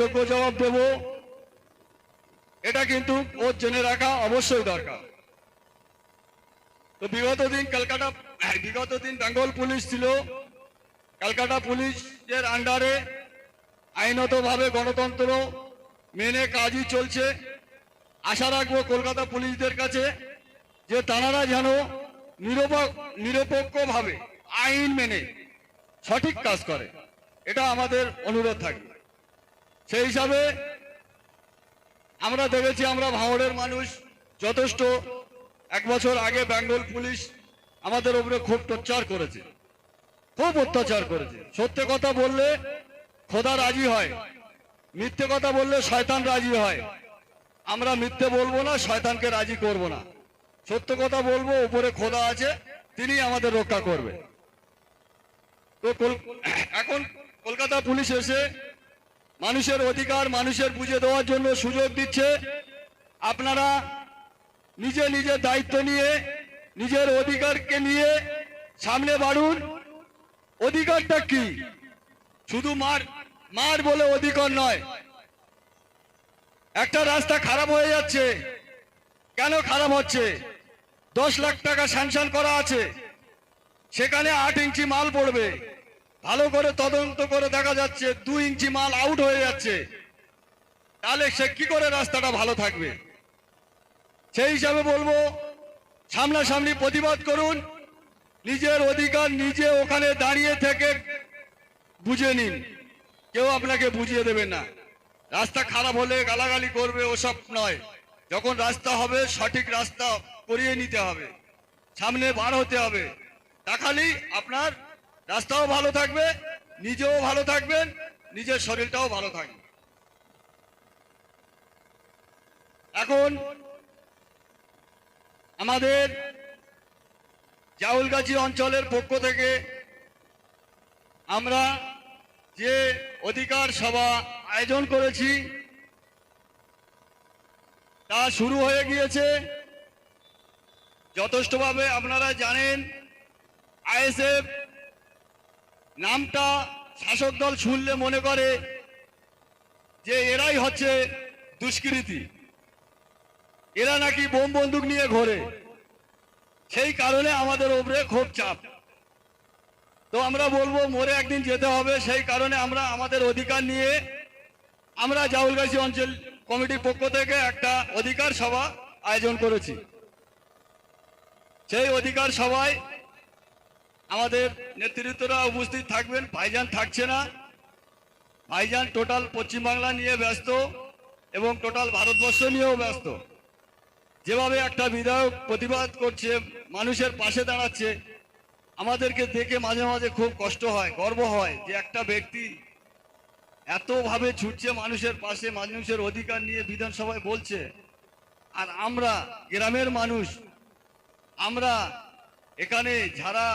যোগ্য জবাব দেব। এটা কিন্তু ওর জেনে রাখা অবশ্যই দরকার। তো বিগত দিন কলকাতা বিগত দিন বেঙ্গল পুলিশ ছিল। কলকাতা পুলিশের আন্ডারে আইনতভাবে গণতন্ত্র মেনে কাজই চলছে। আশা রাখব কলকাতা পুলিশদের কাছে যে তারা যেন নিরপেক্ষ নিরপেক্ষভাবে আইন মেনে সঠিক কাজ করে। এটা আমাদের অনুরোধ থাকবে। সেই হিসাবে আমরা দেখেছি আমরা ভাঙড়ের মানুষ যথেষ্ট। এক বছর আগে বেঙ্গল পুলিশ আমাদের উপরে খুব টর্চার করেছে। খুব অত্যাচার করেছে। সত্য কথা বললে খোদা রাজি হয়। মিথ্যে কথা বললে শয়তান রাজি হয়। আমরা মিথ্যে বলব না, শয়তানকে রাজি করব না। সত্য কথা বলব, উপরে খোদা আছে, তিনি আমাদের রক্ষা করবে তো এখন কলকাতা পুলিশ এসে মানুষের অধিকার মানুষের বুঝে দেওয়ার জন্য সুযোগ দিচ্ছে। আপনারা নিজে নিজের দায়িত্ব নিয়ে, নিজের অধিকারকে নিয়ে সামনে বাড়ুন। অধিকারটা কি? শুধু মার মার বলে অধিকার নয়। একটা রাস্তা খারাপ হয়ে যাচ্ছে। কেন খারাপ হচ্ছে? দশ লাখ টাকা স্যাংশন করা আছে। সেখানে আট ইঞ্চি মাল পড়বে। ভালো করে তদন্ত করে দেখা যাচ্ছে দু ইঞ্চি মাল আউট হয়ে যাচ্ছে। তাহলে সে কি করে রাস্তাটা ভালো থাকবে? সেই হিসাবে বলব, সামনাসামনি প্রতিবাদ করুন, নিজের অধিকার নিজে ওখানে দাঁড়িয়ে থেকে বুঝে নিন। কেউ আপনাকে বুঝিয়ে দেবে না। রাস্তা খারাপ হলে গালাগালি করবে, ওসব নয়। যখন রাস্তা হবে, সঠিক রাস্তা করিয়ে নিতে হবে। সামনে বার হতে হবে। তাখালি আপনার রাস্তাও ভালো থাকবে, নিজেও ভালো থাকবেন, নিজের শরীরটাও ভালো থাকবে। এখন আমাদের জাউলগাছি অঞ্চলের পক্ষ থেকে আমরা যে অধিকার সভা আয়োজন করেছি, তা শুরু হয়ে গিয়েছে। যথেষ্টভাবে আপনারা জানেন, আইএসএফ নামটা শাসক দল শুনলে মনে করে যে এরাই হচ্ছে দুষ্কৃতী। এরা নাকি বোম বন্দুক নিয়ে ঘোরে। সেই কারণে আমাদের উপরে খুব চাপ। তো আমরা বলব, মোরে একদিন যেতে হবে। সেই কারণে আমরা আমাদের অধিকার নিয়ে আমরা জাউলগাছি অঞ্চল কমিটির পক্ষ থেকে একটা অধিকার সভা আয়োজন করেছি। সেই অধিকার সভায় আমাদের নেতৃত্বরা উপস্থিত থাকবেন, ভাইজান থাকছে না। ভাইজান টোটাল পশ্চিমবাংলা নিয়ে ব্যস্ত এবং টোটাল ভারতবর্ষ নিয়েও ব্যস্ত। যেভাবে একটা বিধায়ক প্রতিবাদ করছে, মানুষের পাশে দাঁড়াচ্ছে, আমাদেরকে দেখে মাঝে মাঝে খুব কষ্ট হয়, গর্ব হয় যে একটা ব্যক্তি এতভাবে ছুটছে মানুষের পাশে, মানুষের অধিকার নিয়ে বিধানসভায় বলছে। আর আমরা গ্রামের মানুষ, আমরা এখানে যারা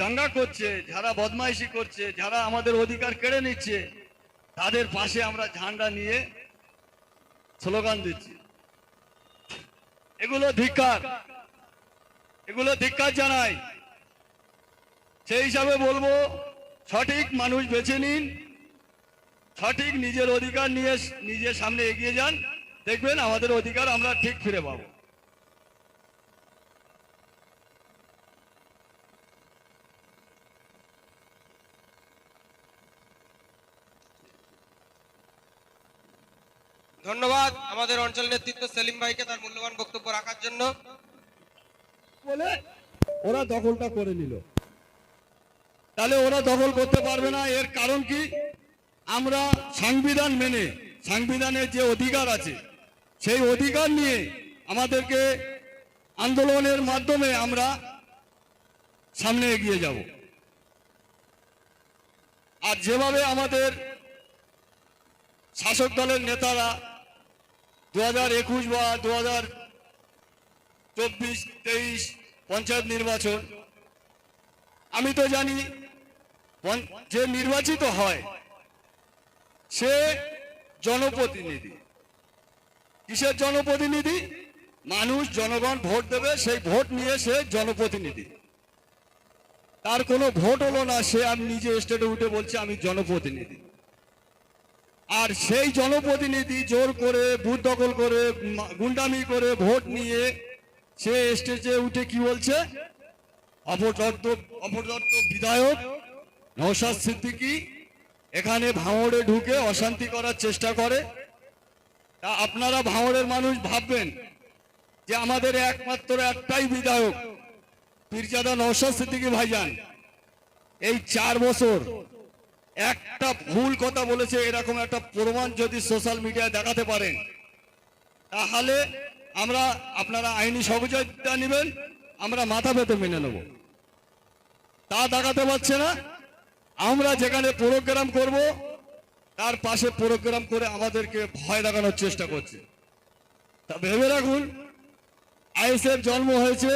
দাঙ্গা করছে, যারা বদমাইশি করছে, যারা আমাদের অধিকার কেড়ে নিচ্ছে, তাদের পাশে আমরা ঝান্ডা নিয়ে স্লোগান দিচ্ছি। এগুলো ধিক্কার। এগুলো ধিক্কার জানাই। সেই হিসাবে বলব, সঠিক মানুষ বেছে নিন, সঠিক নিজের অধিকার নিয়ে নিজের সামনে এগিয়ে যান, দেখবেন আমাদের অধিকার আমরা ঠিক ফিরে পাবো ধন্যবাদ আমাদের অঞ্চল নেতৃত্ব সেলিম ভাইকে তার মূল্যবান বক্তব্য রাখার জন্য। বলে ওরা দখলটা করে নিল। তাহলে ওরা দখল করতে পারবে না, এর কারণ কি? আমরা সংবিধান মেনে সংবিধানের যে অধিকার আছে, সেই অধিকার নিয়ে আমাদেরকে আন্দোলনের মাধ্যমে আমরা সামনে এগিয়ে যাব। আর যেভাবে আমাদের শাসক দলের নেতারা দু হাজার একুশ বা দু হাজার চব্বিশ, তেইশ পঞ্চায়েত নির্বাচন। আমি তো জানি যে নির্বাচিত হয়, সে জনপ্রতিনিধি। কিসের জনপ্রতিনিধি? মানুষ, জনগণ ভোট দেবে, সেই ভোট নিয়ে সে জনপ্রতিনিধি। তার কোনো ভোট হলো না, সে আমি নিজে স্টেটে উঠে বলছে, আমি জনপ্রতিনিধি। আর সেই জনপ্রতিনিধি জোর করে, বুথ দখল করে গুন্ডামি করে ভোট নিয়ে সে স্টেজে উঠে কি বলছে? অপদত্ত বিধায়ক নৌসাদ সিদ্দিকী এখানে ভাঙড়ে ঢুকে অশান্তি করার চেষ্টা করে। তা আপনারা ভাঙড়ের মানুষ ভাববেন যে আমাদের একমাত্র একটাই বিধায়ক, পীরজাদা নৌসাদ সিদ্দিকী ভাইজান। এই চার বছর একটা ভুল কথা বলেছে, এরকম একটা প্রমাণ যদি সোশ্যাল মিডিয়ায় দেখাতে পারেন তাহলে আমরা আপনারা আইনি সহযোগিতা নেবেন, আমরা মাথা পেতে মেনে নেব। তা দেখাতে পারছে না। আমরা যেখানে প্রোগ্রাম করব, তার পাশে প্রোগ্রাম করে আমাদেরকে ভয় দেখানোর চেষ্টা করছে। তা ভেবে রাখুন, আইএসএফ জন্ম হয়েছে,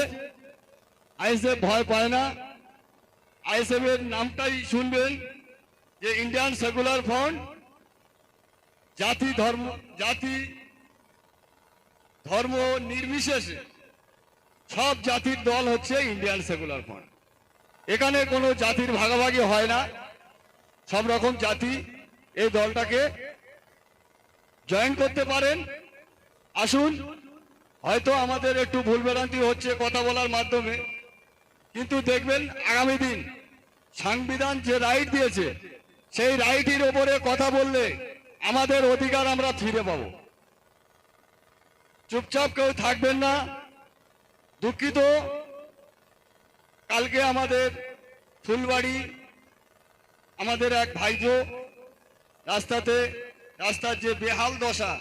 আইএসএফ ভয় পায় না। আইএসএফ এর নামটাই শুনবেন যে ইন্ডিয়ান সেকুলার ফ্রন্ট জাতি ধর্ম জাতি ধর্ম নির্বিশেষে সব জাতির দল হচ্ছে ইন্ডিয়ান সেকুলার ফ্রন্ট এখানে কোনো জাতির ভাগাভাগি হয় না। সব রকম জাতি এই দলটাকে জয়েন করতে পারেন। আসুন, হয়তো আমাদের একটু ভুল ভুলভ্রান্তি হচ্ছে কথা বলার মাধ্যমে, কিন্তু দেখবেন আগামী দিন সংবিধান যে রাইট দিয়েছে সেই রাইটের ওপরে কথা বললে আমাদের অধিকার আমরা ফিরে পাবো। চুপচাপ কেউ থাকবেন না। দুঃখিত। কালকে আমাদের ফুলবাড়ি, আমাদের এক ভাইজো রাস্তাতে, রাস্তার যে বেহাল দশা,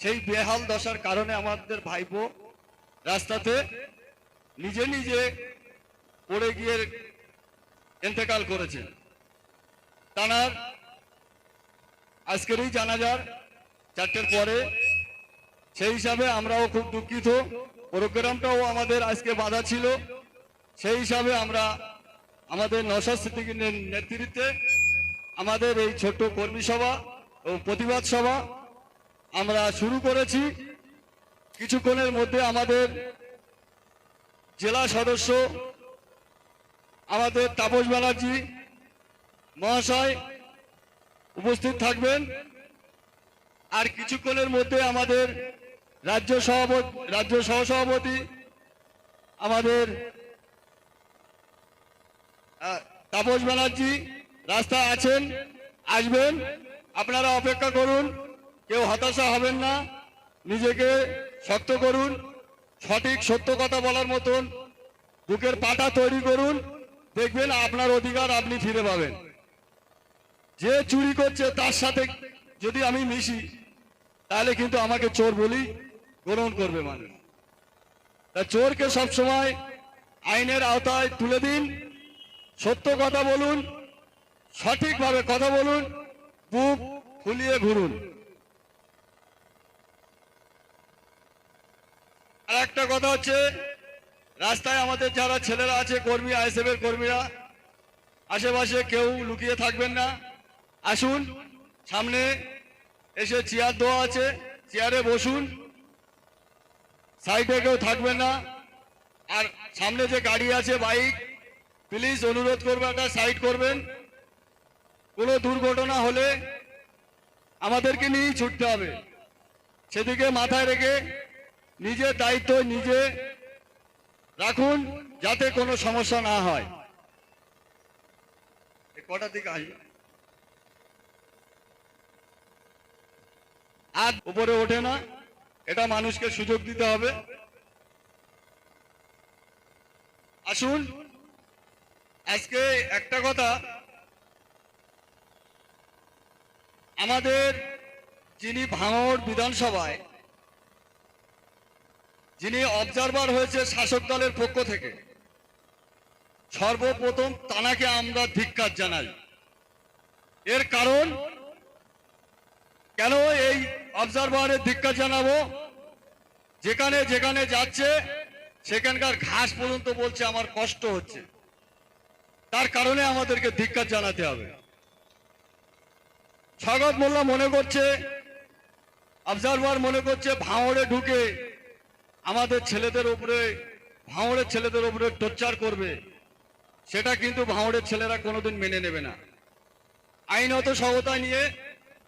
সেই বেহাল দশার কারণে আমাদের ভাইপো রাস্তাতে নিজে নিজে পড়ে গিয়ে ইন্তেকাল করেছেন তানার আজকেরই জানাজার চারটের পরে, সেই হিসাবে আমরাও খুব দুঃখিত। প্রোগ্রামটাও আমাদের আজকে বাধা ছিল। সেই হিসাবে আমরা আমাদের নশা সিদ্দিকীর নেতৃত্বে আমাদের এই ছোট্ট কর্মী সভা ও প্রতিবাদ সভা আমরা শুরু করেছি। কিছুক্ষণের মধ্যে আমাদের জেলা সদস্য আমাদের তাপস ব্যানার্জি মহাশয় উপস্থিত থাকবেন। আর কিছুক্ষণের মধ্যে আমাদের রাজ্য সভাপতি, রাজ্য সহসভাপতি, আমাদের তাপস ব্যানার্জি রাস্তায় আছেন, আসবেন। আপনারা অপেক্ষা করুন, কেউ হতাশা হবেন না। নিজেকে শক্ত করুন, সঠিক সত্য কথা বলার মতন বুকের পাটা তৈরি করুন। দেখবেন আপনার অধিকার আপনি ফিরে পাবেন। যে চুরি করছে তার সাথে যদি আমি মিশি, তাহলে কিন্তু আমাকে চোর বলি গ্রহণ করবে মানে তা চোরকে সবসময় আইনের আওতায় তুলে দিন, সত্য কথা বলুন, সঠিকভাবে কথা বলুন, বুক ফুলিয়ে ঘুরুন। আর একটা কথা হচ্ছে, রাস্তায় আমাদের যারা ছেলেরা আছে, কর্মী আইএসএফ এর কর্মীরা, আশেপাশে কেউ লুকিয়ে থাকবেন না। আসুন, সামনে এসে চেয়ার দেওয়া আছে চেয়ারে বসুন। সাইডে কেউ থাকবেন না। আর সামনে যে গাড়ি আছে বাইক প্লিজ অনুরোধ করব একটা সাইড করবেন। কোনো দুর্ঘটনা হলে আমাদেরকে নিয়েই ছুটতে হবে। সেদিকে মাথায় রেখে নিজের দায়িত্ব নিজে রাখুন, যাতে কোনো সমস্যা না হয়। এ কটার দিকে আসবে আর উপরে ওঠে না। এটা মানুষকে সুযোগ দিতে হবে। আসুন। আজকে একটা কথা। আমাদের যিনি ভাঙড় বিধানসভায়, যিনি অবজারভার হয়েছে শাসক দলের পক্ষ থেকে, সর্বপ্রথম তানাকে আমরা ধিক্কার জানাই। এর কারণ কেন এই অবজারভারের ধিক্কার জানাব? যেখানে যেখানে যাচ্ছে, সেখানকার ঘাস পর্যন্ত বলছে আমার কষ্ট হচ্ছে। তার কারণে আমাদেরকে ধিক্কার জানাতে হবে। স্বাগত মোল্লা মনে করছে অবজারভার মনে করছে ভাঙড়ে ঢুকে আমাদের ছেলেদের উপরে ভাঙড়ের ছেলেদের উপরে টর্চার করবে। সেটা কিন্তু ভাঙড়ের ছেলেরা কোনোদিন মেনে নেবে না। আইনত সহতা নিয়ে